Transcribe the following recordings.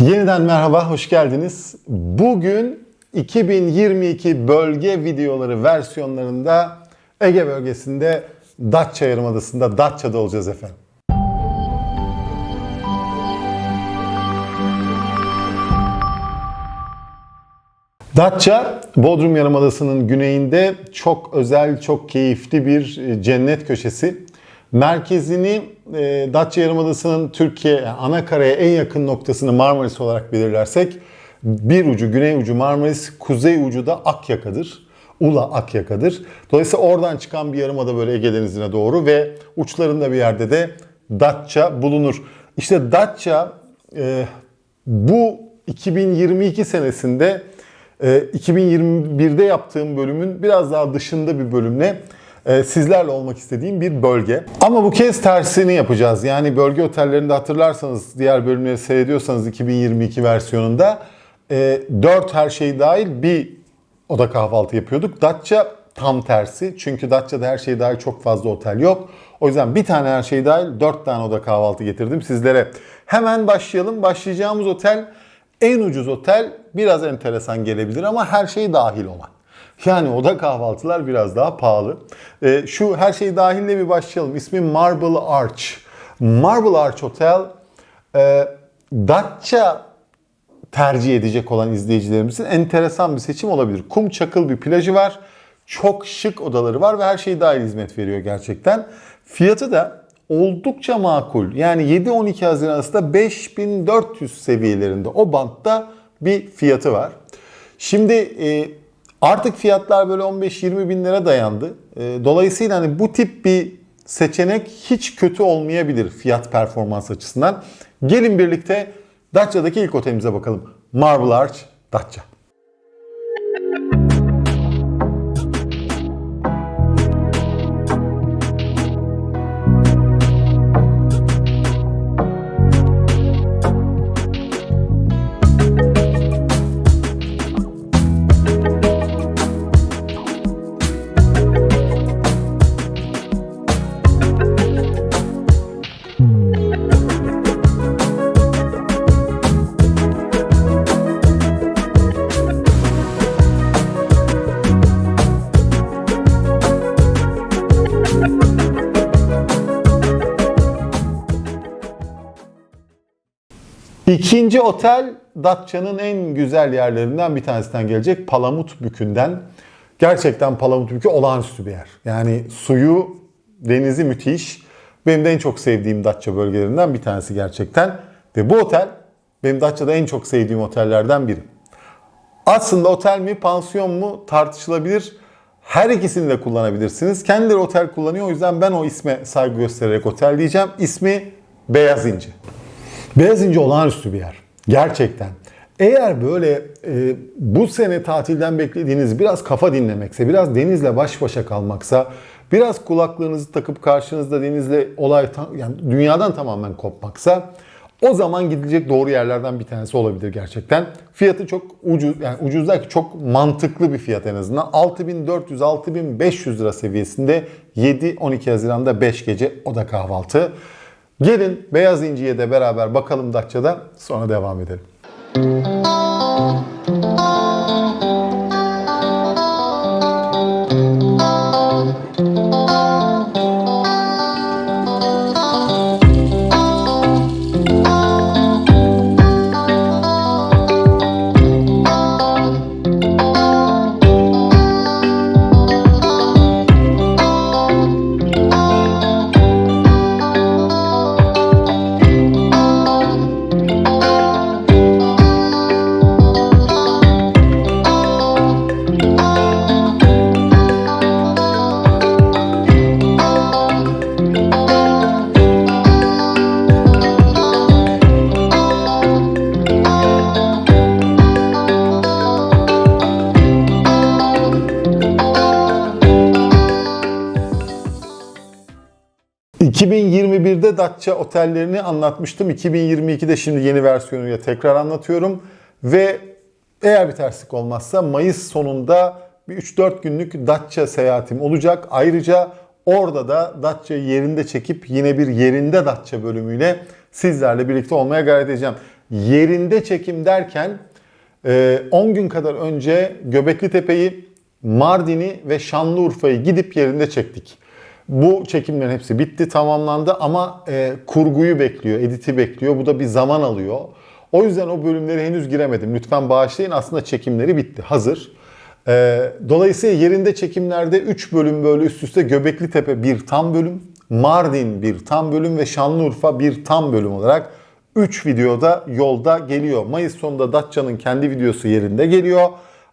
Yeniden merhaba, hoş geldiniz. Bugün 2022 bölge videoları versiyonlarında Ege bölgesinde Datça Yarımadası'nda Datça'da olacağız efendim. Datça, Bodrum Yarımadası'nın güneyinde çok özel, çok keyifli bir cennet köşesi. Merkezini e, Datça Yarımadası'nın Türkiye, yani ana karaya en yakın noktasını Marmaris olarak belirlersek, bir ucu güney ucu Marmaris, kuzey ucu da Akyaka'dır. Ula Akyaka'dır. Dolayısıyla oradan çıkan bir yarımada böyle Ege Denizi'ne doğru ve uçlarında bir yerde de Datça bulunur. İşte Datça e, bu 2022 senesinde e, 2021'de yaptığım bölümün biraz daha dışında bir bölümle e, sizlerle olmak istediğim bir bölge. Ama bu kez tersini yapacağız. Yani bölge otellerinde hatırlarsanız diğer bölümleri seyrediyorsanız 2022 versiyonunda e, 4 her şey dahil bir oda kahvaltı yapıyorduk. Datça tam tersi. Çünkü Datça'da her şey dahil çok fazla otel yok. O yüzden bir tane her şey dahil 4 tane oda kahvaltı getirdim sizlere. Hemen başlayalım. Başlayacağımız otel en ucuz otel biraz enteresan gelebilir ama her şey dahil olan. Yani oda kahvaltılar biraz daha pahalı. Ee, şu her şey dahille bir başlayalım. İsmi Marble Arch. Marble Arch Hotel e, Datça tercih edecek olan izleyicilerimizin enteresan bir seçim olabilir. Kum çakıl bir plajı var. Çok şık odaları var ve her şey dahil hizmet veriyor gerçekten. Fiyatı da oldukça makul. Yani 7-12 Haziran arasında 5400 seviyelerinde o bantta bir fiyatı var. Şimdi e, artık fiyatlar böyle 15-20 bin lira dayandı. E, dolayısıyla hani bu tip bir seçenek hiç kötü olmayabilir fiyat performans açısından. Gelin birlikte Datça'daki ilk otelimize bakalım. Marble Arch Datça. İkinci otel Datça'nın en güzel yerlerinden bir tanesinden gelecek. Palamut Bükü'nden. Gerçekten Palamut Bükü olağanüstü bir yer. Yani suyu, denizi müthiş. Benim de en çok sevdiğim Datça bölgelerinden bir tanesi gerçekten. Ve bu otel benim Datça'da en çok sevdiğim otellerden biri. Aslında otel mi, pansiyon mu tartışılabilir. Her ikisini de kullanabilirsiniz. Kendileri otel kullanıyor. O yüzden ben o isme saygı göstererek otel diyeceğim. İsmi Beyaz İnci. Beyaz olağanüstü bir yer. Gerçekten. Eğer böyle e, bu sene tatilden beklediğiniz biraz kafa dinlemekse, biraz denizle baş başa kalmaksa, biraz kulaklığınızı takıp karşınızda denizle olay yani dünyadan tamamen kopmaksa o zaman gidilecek doğru yerlerden bir tanesi olabilir gerçekten. Fiyatı çok ucuz yani ucuz der ki çok mantıklı bir fiyat en azından. 6400-6500 lira seviyesinde 7-12 Haziran'da 5 gece oda kahvaltı. Gelin Beyaz İnci'ye de beraber bakalım Datça'da sonra devam edelim. ...2021'de Datça otellerini anlatmıştım. 2022'de şimdi yeni versiyonuyla tekrar anlatıyorum. Ve eğer bir terslik olmazsa Mayıs sonunda bir 3-4 günlük Datça seyahatim olacak. Ayrıca orada da Datça'yı yerinde çekip yine bir yerinde Datça bölümüyle sizlerle birlikte olmaya gayret edeceğim. yerinde çekim derken e, 10 gün kadar önce Göbekli Tepe'yi, Mardin'i ve Şanlıurfa'yı gidip yerinde çektik. Bu çekimlerin hepsi bitti, tamamlandı ama e, kurguyu bekliyor, editi bekliyor. Bu da bir zaman alıyor. O yüzden o bölümleri henüz giremedim. Lütfen bağışlayın. Aslında çekimleri bitti, hazır. E, dolayısıyla yerinde çekimlerde 3 bölüm böyle üst üste Göbekli Tepe bir tam bölüm, Mardin bir tam bölüm ve Şanlıurfa bir tam bölüm olarak 3 videoda yolda geliyor. Mayıs sonunda Datça'nın kendi videosu yerinde geliyor.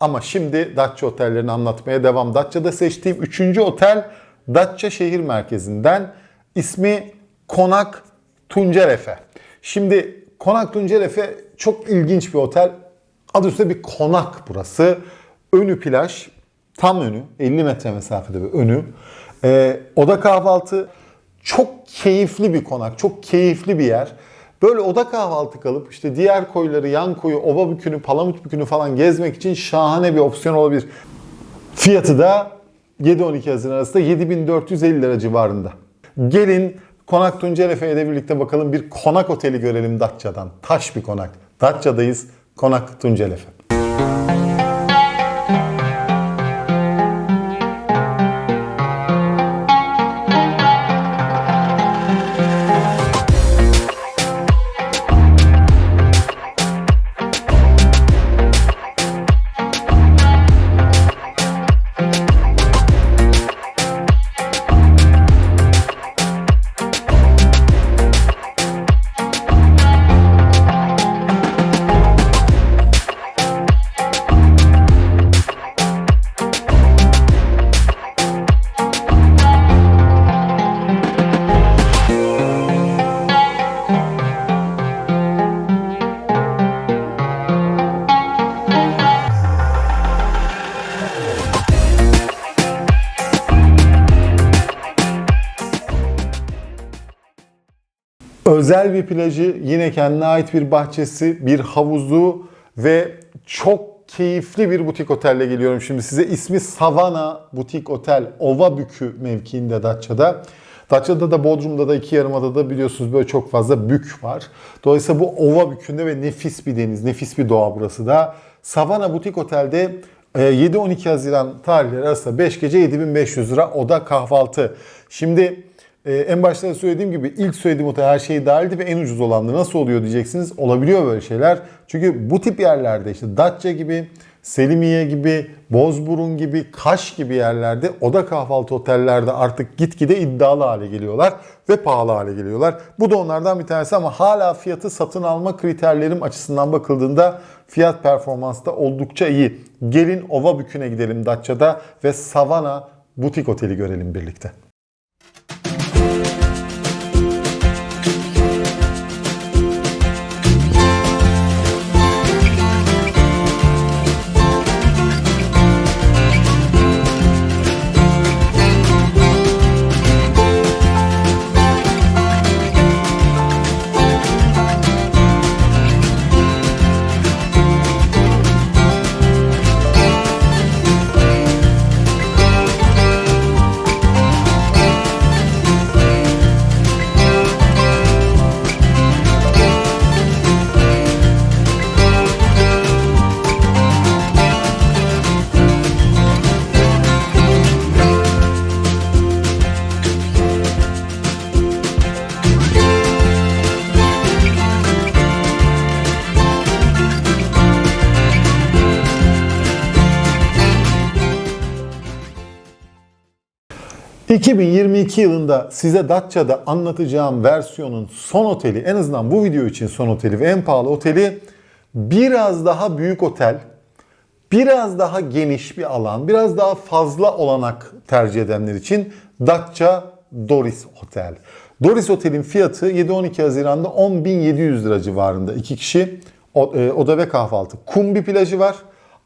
Ama şimdi Datça otellerini anlatmaya devam. Datça'da seçtiğim 3. otel Datça şehir merkezinden. ismi Konak Tuncerefe. Şimdi Konak Tuncerefe çok ilginç bir otel. Adı üstünde bir konak burası. Önü plaj, tam önü, 50 metre mesafede bir önü. Ee, oda kahvaltı, çok keyifli bir konak, çok keyifli bir yer. Böyle oda kahvaltı kalıp işte diğer koyları, yan koyu, ova bükünü, palamut bükünü falan gezmek için şahane bir opsiyon olabilir. Fiyatı da 7-12 Haziran arasında 7450 lira civarında. Gelin Konak Tuncelife ile birlikte bakalım bir konak oteli görelim Datça'dan. Taş bir konak. Datça'dayız. Konak Tuncelife. Özel bir plajı, yine kendine ait bir bahçesi, bir havuzu ve çok keyifli bir butik otelle geliyorum şimdi size. İsmi Savana Butik Otel, Ovabükü mevkiinde Datça'da. Datça'da da Bodrum'da da iki yarımadada biliyorsunuz böyle çok fazla bük var. Dolayısıyla bu ova bükünde ve nefis bir deniz, nefis bir doğa burası da. Savana Butik Otel'de 7-12 Haziran tarihleri arasında 5 gece 7500 lira oda kahvaltı. Şimdi ee, en başta da söylediğim gibi ilk söylediğim otel her şey dahildi ve en ucuz olandı. Nasıl oluyor diyeceksiniz. Olabiliyor böyle şeyler. Çünkü bu tip yerlerde işte Datça gibi, Selimiye gibi, Bozburun gibi, Kaş gibi yerlerde oda kahvaltı otellerde artık gitgide iddialı hale geliyorlar ve pahalı hale geliyorlar. Bu da onlardan bir tanesi ama hala fiyatı satın alma kriterlerim açısından bakıldığında fiyat performansta oldukça iyi. Gelin Ova Bükü'ne gidelim Datça'da ve Savana Butik Oteli görelim birlikte. ...2022 yılında size Datça'da anlatacağım versiyonun son oteli... ...en azından bu video için son oteli ve en pahalı oteli... ...biraz daha büyük otel... ...biraz daha geniş bir alan... ...biraz daha fazla olanak tercih edenler için... ...Datça Doris Otel. Doris Otel'in fiyatı 7-12 Haziran'da 10.700 lira civarında. iki kişi o- e, oda ve kahvaltı. Kum bir plajı var.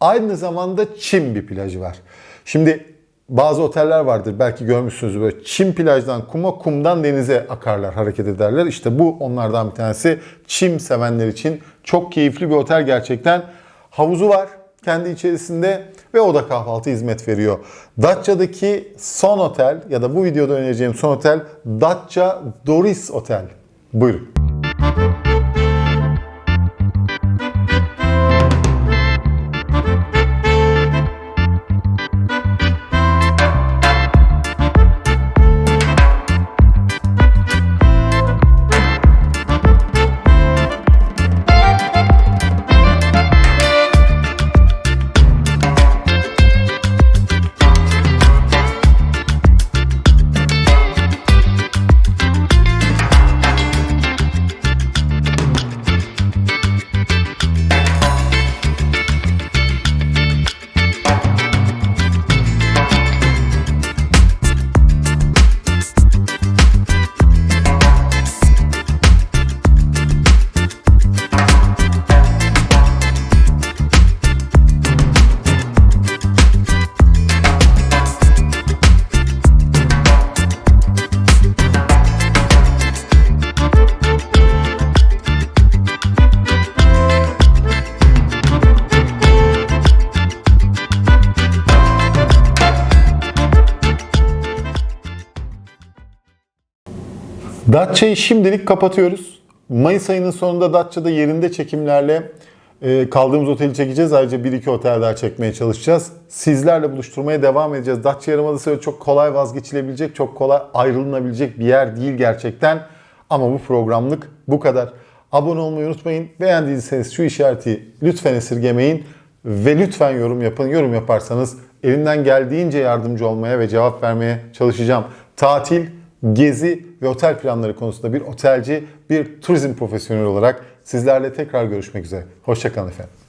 Aynı zamanda çim bir plajı var. Şimdi bazı oteller vardır belki görmüşsünüz böyle çim plajdan kuma kumdan denize akarlar hareket ederler. İşte bu onlardan bir tanesi çim sevenler için çok keyifli bir otel gerçekten. Havuzu var kendi içerisinde ve oda kahvaltı hizmet veriyor. Datça'daki son otel ya da bu videoda önereceğim son otel Datça Doris Otel. Buyurun. Datça'yı şimdilik kapatıyoruz. Mayıs ayının sonunda Datça'da yerinde çekimlerle e, kaldığımız oteli çekeceğiz. Ayrıca 1-2 otel daha çekmeye çalışacağız. Sizlerle buluşturmaya devam edeceğiz. Datça Yarımadası öyle çok kolay vazgeçilebilecek, çok kolay ayrılınabilecek bir yer değil gerçekten. Ama bu programlık bu kadar. Abone olmayı unutmayın. Beğendiyseniz şu işareti lütfen esirgemeyin. Ve lütfen yorum yapın. Yorum yaparsanız elimden geldiğince yardımcı olmaya ve cevap vermeye çalışacağım. Tatil, gezi ve otel planları konusunda bir otelci, bir turizm profesyoneli olarak sizlerle tekrar görüşmek üzere. Hoşçakalın efendim.